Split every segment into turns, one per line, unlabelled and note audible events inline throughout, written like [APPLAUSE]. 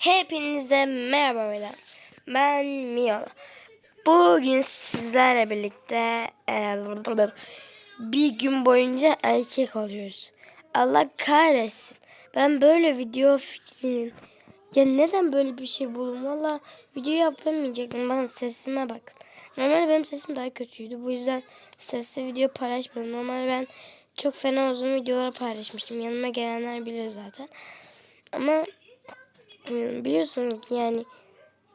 Hepinize merhaba. Ben Miola. Bugün sizlerle birlikte e, bir gün boyunca erkek oluyoruz. Allah kahretsin. Ben böyle video fikrinin ya neden böyle bir şey buldum? Valla video yapamayacaktım. Bakın sesime bakın. Normalde benim sesim daha kötüydü. Bu yüzden sesli video paylaşmadım. Normalde ben çok fena uzun videolar paylaşmıştım. Yanıma gelenler bilir zaten. Ama biliyorsun ki yani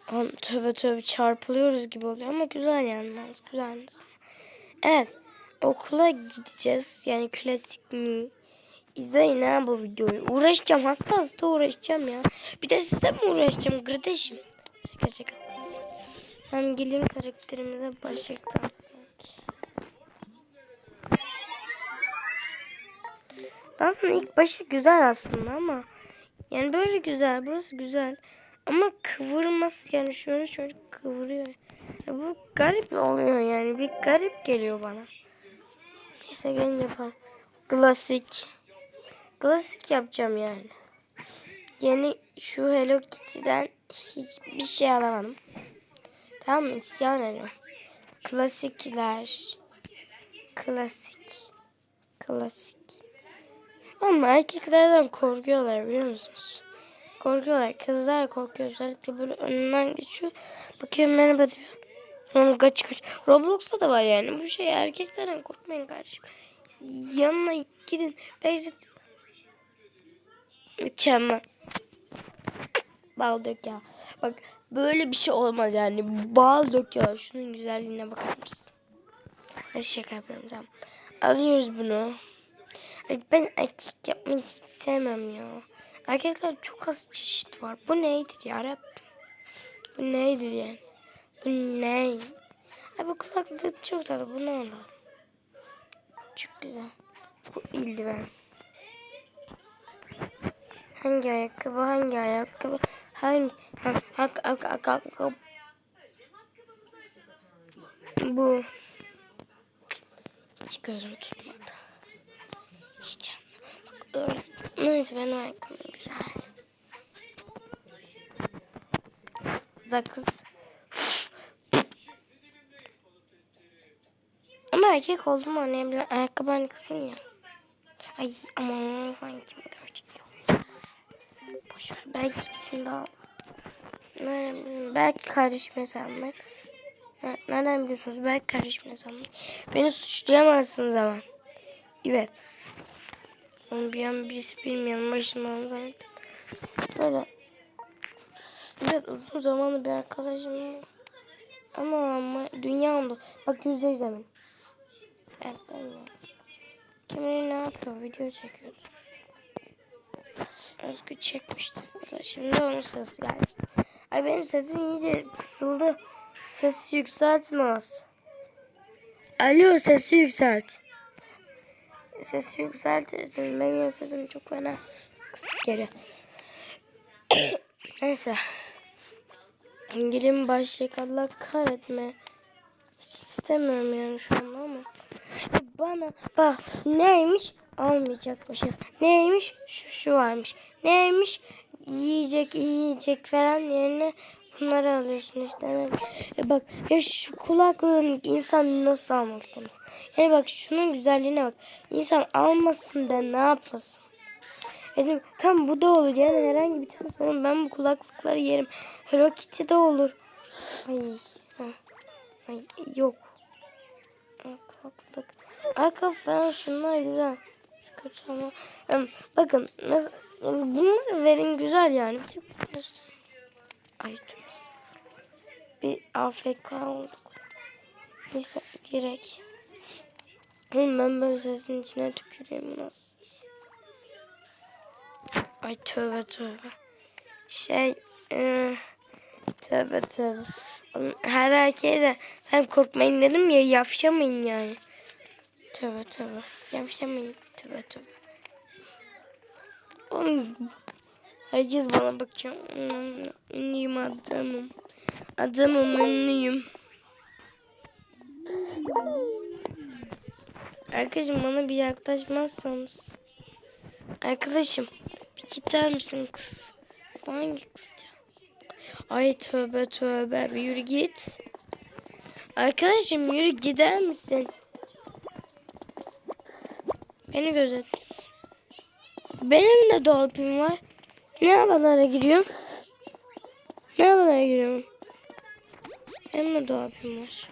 an- tövbe tövbe çarpılıyoruz gibi oluyor ama güzel yalnız güzel. Evet okula gideceğiz yani klasik mi? İzleyin ha bu videoyu. Uğraşacağım hasta hasta uğraşacağım ya. Bir de sizle mi uğraşacağım kardeşim? Şaka şaka. Hem gelin karakterimize başlayalım. Aslında ilk başı güzel aslında ama yani böyle güzel burası güzel ama kıvırması yani şöyle şöyle kıvırıyor. Ya bu garip oluyor yani bir garip geliyor bana. Neyse gelin yapalım. Klasik. Klasik yapacağım yani. Yeni şu Hello Kitty'den hiçbir şey alamadım. Tamam mı? İsyan ediyorum. Klasikler. Klasik. Klasik. Ama erkeklerden korkuyorlar biliyor musunuz? Korkuyorlar. Kızlar korkuyor. Özellikle böyle önünden geçiyor. Bakıyorum merhaba diyor. Sonra kaç kaç. Roblox'ta da var yani. Bu şey erkeklerden korkmayın kardeşim. Yanına gidin. Beyzit. Mükemmel. Bal dök ya. Bak böyle bir şey olmaz yani. Bal dök ya. Şunun güzelliğine bakar mısın? Hadi şaka yapıyorum tamam. Alıyoruz bunu. Ben erkek yapmayı hiç sevmem ya. Erkekler çok az çeşit var. Bu neydir ya Rab? Bu neydir yani? Bu ne? Ay bu kulaklık çok tatlı. Bu ne olur? Çok güzel. Bu eldiven. Hangi ayakkabı? Hangi ayakkabı? Hangi? Hangi? Hak, hak, hak, hak. Bu. Hiç gözüm tutmadı. Hiç. Bak öyle. Neyse benim ayakkabım güzel. Sakız. Ama erkek oldum anlayabilir. Ayakkabı aynısın ya. Ay aman sanki mi gördük ya. Boşver. Belki ikisini de al. Nereden bileyim? Belki kardeşim hesabımda. Ne- Nereden biliyorsunuz? Belki kardeşim hesabımda. Beni suçlayamazsınız ama. Evet. Onu bir an birisi bilmeyen başından zannettim. Böyle. Evet uzun zamanlı bir arkadaşım. Ama ama dünya oldu. Bak yüzde yüz emin. Evet dünya. Kim ne yapıyor? Video çekiyordu. Özgü çekmişti. Şimdi onun sesi gelmişti. Ay benim sesim iyice kısıldı. Sesi yükseltin az. Alo sesi yükselt. Sesi yükseltirsiniz. Benim sesim çok fena kısık geliyor. [COUGHS] Neyse. Gelin başlık Allah kahretme. Hiç istemiyorum yani şu anda ama. Bana bak neymiş almayacakmışız. Neymiş şu şu varmış. Neymiş yiyecek yiyecek falan yerine bunları alıyorsun işte. E bak ya şu kulaklığın insan nasıl almak istemez. Yani bak şunun güzelliğine bak. İnsan almasın da ne yapmasın. Dedim tam bu da olur yani herhangi bir tanesi olur. Ben bu kulaklıkları yerim. Hello Kitty de olur. Ay, ay yok. Kulaklık. Arka falan şunlar güzel. Şu kötü ama. Bakın mes- yani bunları verin güzel yani. Bir tek Ay estağfurullah. Bir AFK olduk. Neyse gerek. Ben böyle sesin içine tüküreyim nasıl? Ay tövbe tövbe. Şey eee tövbe tövbe. Her erkeğe de sen korkmayın dedim ya yavşamayın yani. Tövbe tövbe. Yavşamayın. Tövbe tövbe. Oğlum, herkes bana bakıyor. Ünlüyüm adamım. Adamım ünlüyüm. Arkadaşım bana bir yaklaşmazsanız. Arkadaşım bir gider misin kız? Hangi kız ya? Ay tövbe tövbe bir yürü git. Arkadaşım yürü gider misin? Beni gözet. Benim de dolphin var. Ne havalara giriyorum? Ne havalara giriyorum? Benim de dolphin var.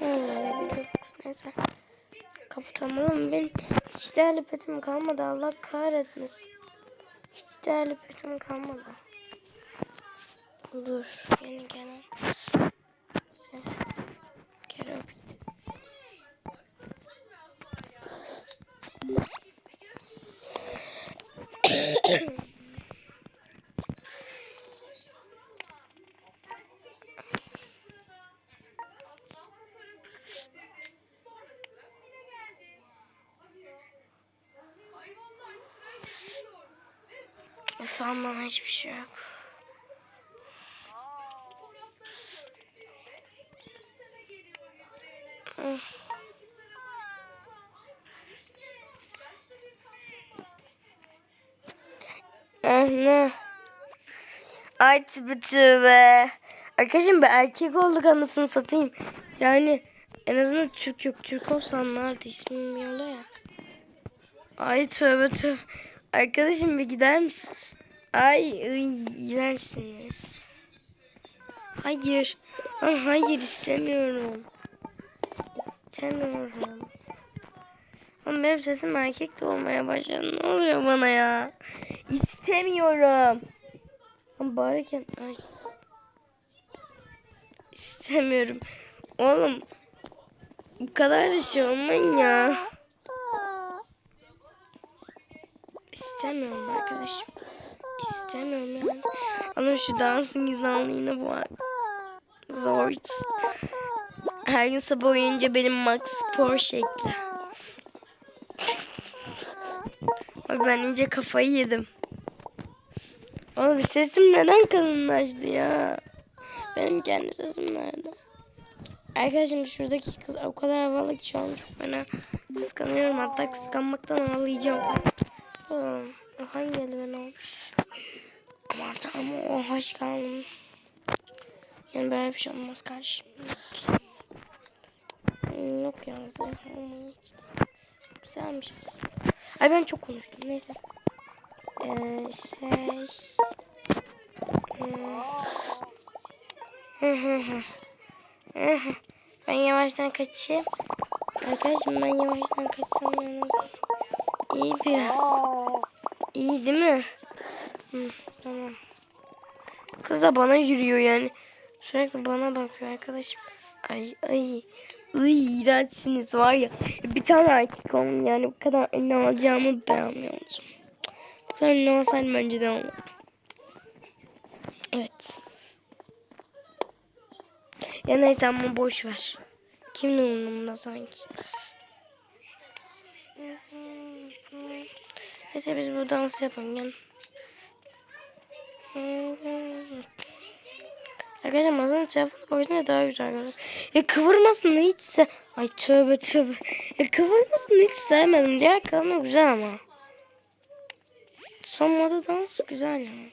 Ne havalara giriyorum? Neyse. Kapatalım. Benim hiç değerli petim kalmadı. Allah kahretmesin. Hiç değerli petim kalmadı. Dur. Yeni gelen. Şey. Kere Efendim hiçbir şey yok. Anne. Ay tübe tübe. Arkadaşım bir erkek olduk anasını satayım. Yani en azından Türk yok. Türk olsa anlardı ismim yola ya. Ay tövbe tövbe. Arkadaşım bir gider misin? Ay iğrençsiniz. Hayır. Ay, hayır istemiyorum. İstemiyorum. Ama benim sesim erkek de olmaya başladı. Ne oluyor bana ya? İstemiyorum. Ama bağırırken ay. İstemiyorum. Oğlum bu kadar da şey olmayın ya. İstemiyorum arkadaşım. İstemiyorum yani. Alın şu dansın gizemliğine bu Zor. Her gün sabah uyuyunca benim max spor şekli. Bak ben iyice kafayı yedim. Oğlum sesim neden kalınlaştı ya? Benim kendi sesim nerede? Arkadaşım şuradaki kız o kadar havalı ki şu an çok fena kıskanıyorum. Hatta kıskanmaktan ağlayacağım. Oğlum hangi eldiven olmuş? Aman tanrım o hoş geldin. Yani böyle bir şey olmaz kardeşim. Yok ya olmalı işte. Güzelmiş aslında. Ay ben çok konuştum neyse. Ee, şey... Hmm. [LAUGHS] ben yavaştan kaçayım. Arkadaşım ben yavaştan kaçsam en. İyi biraz. İyi değil mi? Hı, tamam. Kız da bana yürüyor yani. Sürekli bana bakıyor arkadaşım. Ay ay. Iy iğrençsiniz var ya. Bir tane erkek olun yani bu kadar önüne alacağımı beğenmiyordum. Bu kadar önüne alsaydım önceden olurdu. Evet. Ya neyse ama boş ver. Kimin umurumda sanki. Neyse biz bu dansı yapalım gel. Arkadaşlar masanın telefonu koyduğunda daha güzel görünüyor. Ya kıvırmasını hiç se... Ay tövbe tövbe. Ya kıvırmasını hiç sevmedim. Diğer kadını güzel ama. Son moda dans güzel yani.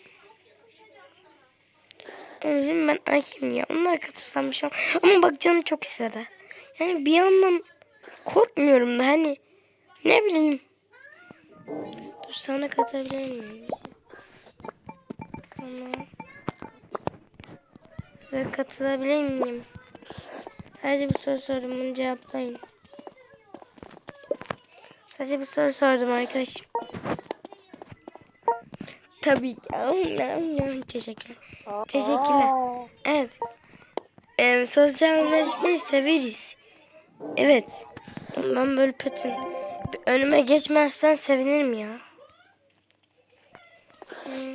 Şimdi ben erkeğim ya. Onlar katılsam bir şey Ama bak canım çok istedi. Yani bir yandan korkmuyorum da hani ne bileyim. Dur sana katabilir miyim? Tamam. Size katılabilir miyim? Sadece bir soru sordum bunu cevaplayın. Sadece bir soru sordum arkadaşım. Tabii ki. Teşekkür. Teşekkürler. Evet. Ee, sosyalleşmeyi severiz. Evet. Ben böyle petin. Önüme geçmezsen sevinirim ya. Hmm.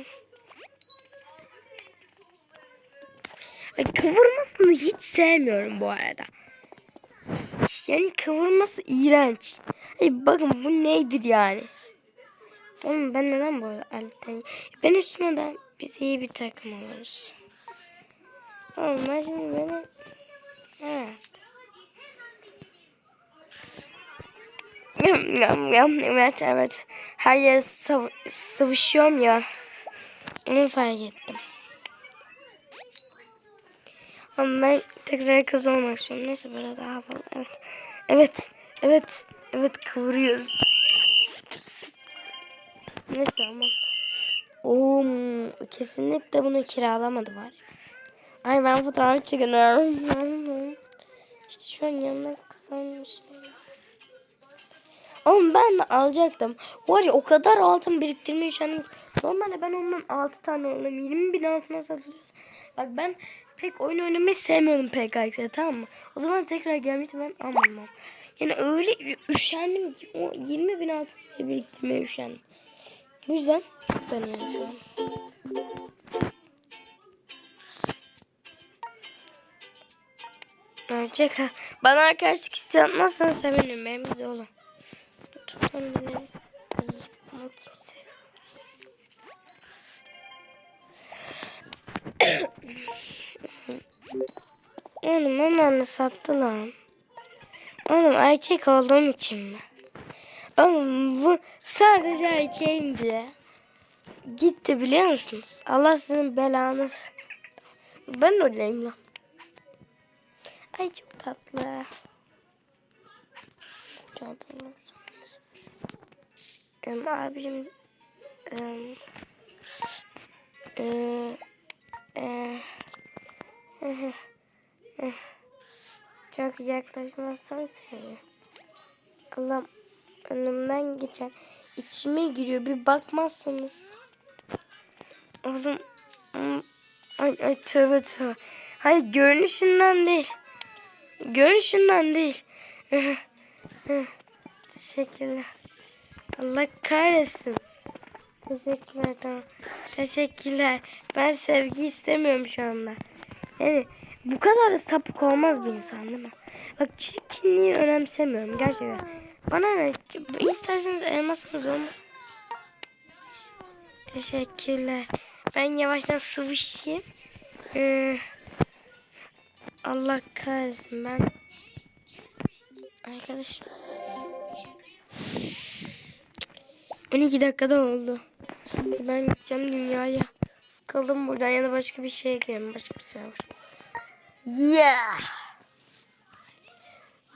Ay, kıvırmasını hiç sevmiyorum bu arada. Hiç. Yani kıvırması iğrenç. Ay, bakın bu nedir yani? Oğlum ben neden bu arada Alitten? Ben üstüme de biz iyi bir takım oluruz. Oğlum ben şimdi beni... Evet. Evet evet. Her yere sıv sıvışıyorum ya. Onu fark ettim. Ama ben tekrar kız olmak istiyorum. Neyse böyle daha havalı. Evet. Evet. Evet. Evet kıvırıyoruz. Neyse ama. Oo, kesinlikle bunu kiralamadı var. Ay ben fotoğraf çekiyorum. İşte şu an yanına kısalmış. Oğlum ben de alacaktım. Var ya o kadar altın biriktirmeyi ki. Normalde ben ondan 6 tane alayım. 20 bin altına satılıyor. Bak ben pek oyun oynamayı sevmiyordum PKX'de tamam mı? O zaman tekrar gelmişti ben almadım. Yani öyle üşendim ki o 20 bin altın biriktirmeye üşendim. Bu yüzden ben yani şu an. Gerçek. Bana arkadaşlık isteyen sevinirim. Benim bir de. Ay, Bunu kimse. Oğlum hemen sattı lan. Oğlum erkek olduğum için mi? Oğlum bu sadece erkeğim diye. Gitti biliyor musunuz? Allah sizin belanız. Ben öyleyim lan. Ay çok tatlı. Abicim e, çok yaklaşmazsan sevinirim. Allah'ım önümden geçen içime giriyor bir bakmazsanız. Oğlum ay, ay tövbe tövbe. Hayır görünüşünden değil. Görünüşünden değil. [LAUGHS] Teşekkürler. Allah kahretsin. Teşekkürler tamam. Teşekkürler. Ben sevgi istemiyorum şu anda. Yani bu kadar da sapık olmaz bir insan değil mi? Bak çirkinliği önemsemiyorum gerçekten. Bana ne? İsterseniz elmasınız onu. Teşekkürler. Ben yavaştan sıvışayım. Ee, Allah kahretsin ben. Arkadaşım. 12 dakikada oldu. Ben gideceğim dünyaya. Sıkıldım buradan ya da başka bir şeye girelim. Başka bir şey var. Yeah.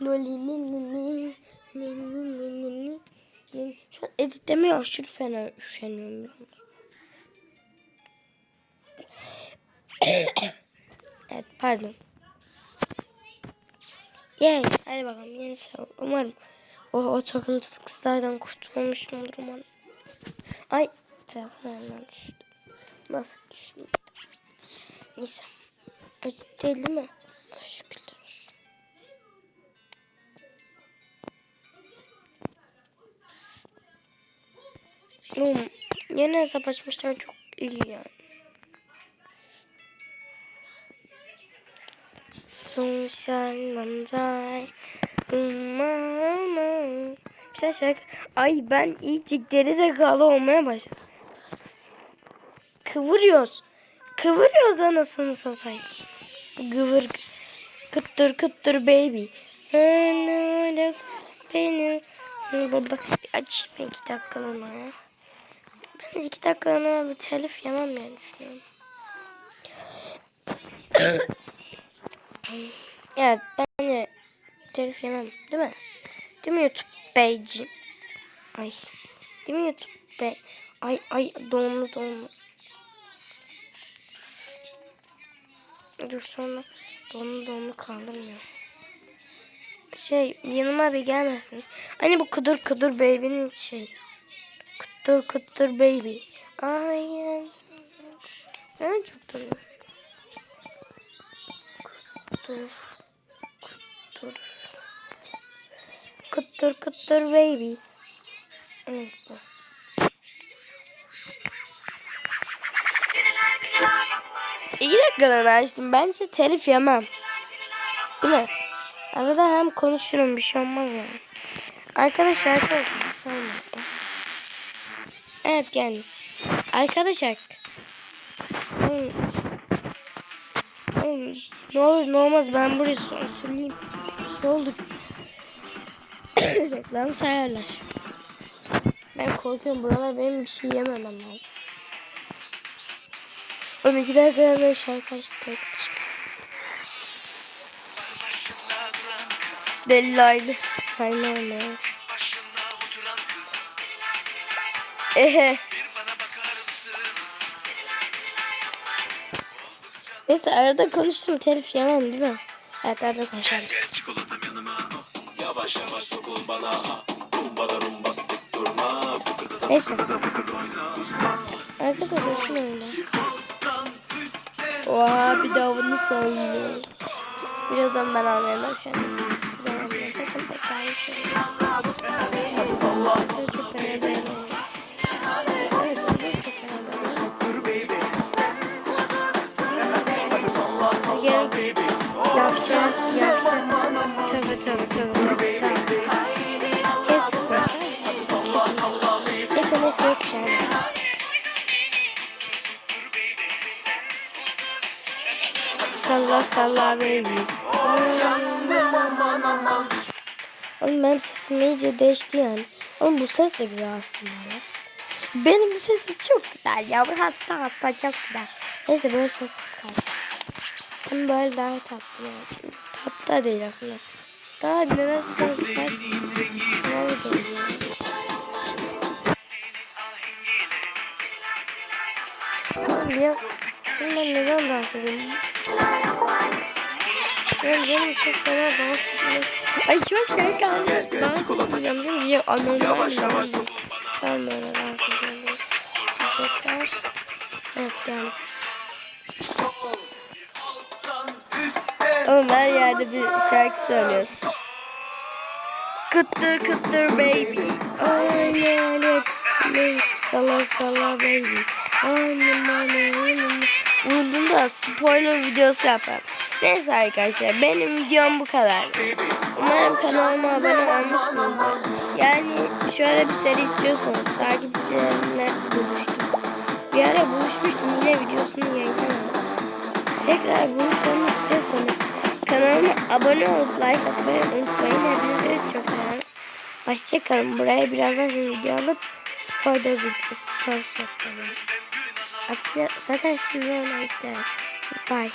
Loli ni ni ni ni ni ni ni ni ni. Şu an editlemeye aşırı fena üşeniyorum. [COUGHS] evet pardon. Yay. Hadi bakalım yeni şey. Umarım o, o takıntılı kızlardan kurtulmuşumdur umarım. Ay telefon elimden düştü. Nasıl düştü? Neyse. Acı değil mi? Şükürler olsun. Oğlum, yeni hesap açmışlar çok iyi yani. Sunshine manzai Umama Bir şey şarkı Ay ben iyice gerizekalı olmaya başladım. Kıvırıyoruz. Kıvırıyoruz anasını satayım. Gıvır Kıttır kıttır baby. Beni Burada bir açayım iki dakikalığına ya. Ben iki dakikalığına bir telif yemem yani düşünüyorum. [COUGHS] Evet ben telif yemem değil mi? Değil mi YouTube Beyciğim? Ay. Değil mi YouTube Bey? Ay ay donlu donlu. Dur sonra donlu donlu kaldırmıyor. Şey yanıma bir gelmesin. Hani bu kudur kudur baby'nin şey. Kudur kudur baby. Ay. Ben çok duruyor. Kudur. Kutur kutur baby. Evet bu. İki dakikadan açtım. Bence telif yemem. Değil mi? Arada hem konuşurum bir şey olmaz yani. Arkadaşlar arkadaşlar. Evet geldim. Arkadaşlar. Hmm. Hmm. Ne olur ne olmaz ben burayı söyleyeyim. Şey oldu. Bacaklarımı sayarlar. Ben korkuyorum buralar benim bir şey yememem lazım. 12 dakika arkadaşlar kaçtık arkadaşlar. Deli aynı. Aynen öyle. Ehe. Neyse arada konuştum telif yemem değil mi? Evet arada konuşalım.
Gel çikolatam yanıma. Yavaş yavaş sokul bana Rumbala rumbastik durma Fıkırda da fıkırda fıkırda oyna
Arkadaşlar öyle.
Üstte
Oha bir daha bunu söylüyor. Birazdan ben anlayalım şu an. Bir daha anlayalım. Bakın Salla salla baby. Oğlum benim sesim iyice değişti yani. Oğlum bu ses de güzel aslında ya. Benim sesim çok güzel ya. Bu hasta hasta çok güzel. Neyse böyle sesim kalsın. Ama böyle daha tatlı yani. Tatlı değil aslında. Daha nedense sert. Ne geliyor? Ya. Ben neden dans edeyim? Ben benim çok fena dans ediyorum. Ay çok şey kaldı. Dans edeceğim. Şimdi diyeceğim anormal bir dans. Tam böyle dans ediyorum. Teşekkürler. Evet geldim. Oğlum her yerde bir şarkı söylüyoruz. Kıttır kıttır baby. Aynen öyle. Sala sala baby. Aynen aynen. Buldum da spoiler videosu yaparım. Neyse arkadaşlar benim videom bu kadar. Umarım kanalıma abone olmuşsunuzdur. Yani şöyle bir seri istiyorsanız takipçilerimle buluştum. Bir ara buluşmuştum yine videosunu yayınlamadım. Tekrar buluşmamı istiyorsanız kanalıma abone olup like atmayı unutmayın. Hepinizi çok seviyorum. Hoşçakalın. Buraya birazdan bir video alıp spoiler video yapacağım. Aslında zaten şimdi gidelim. Bye.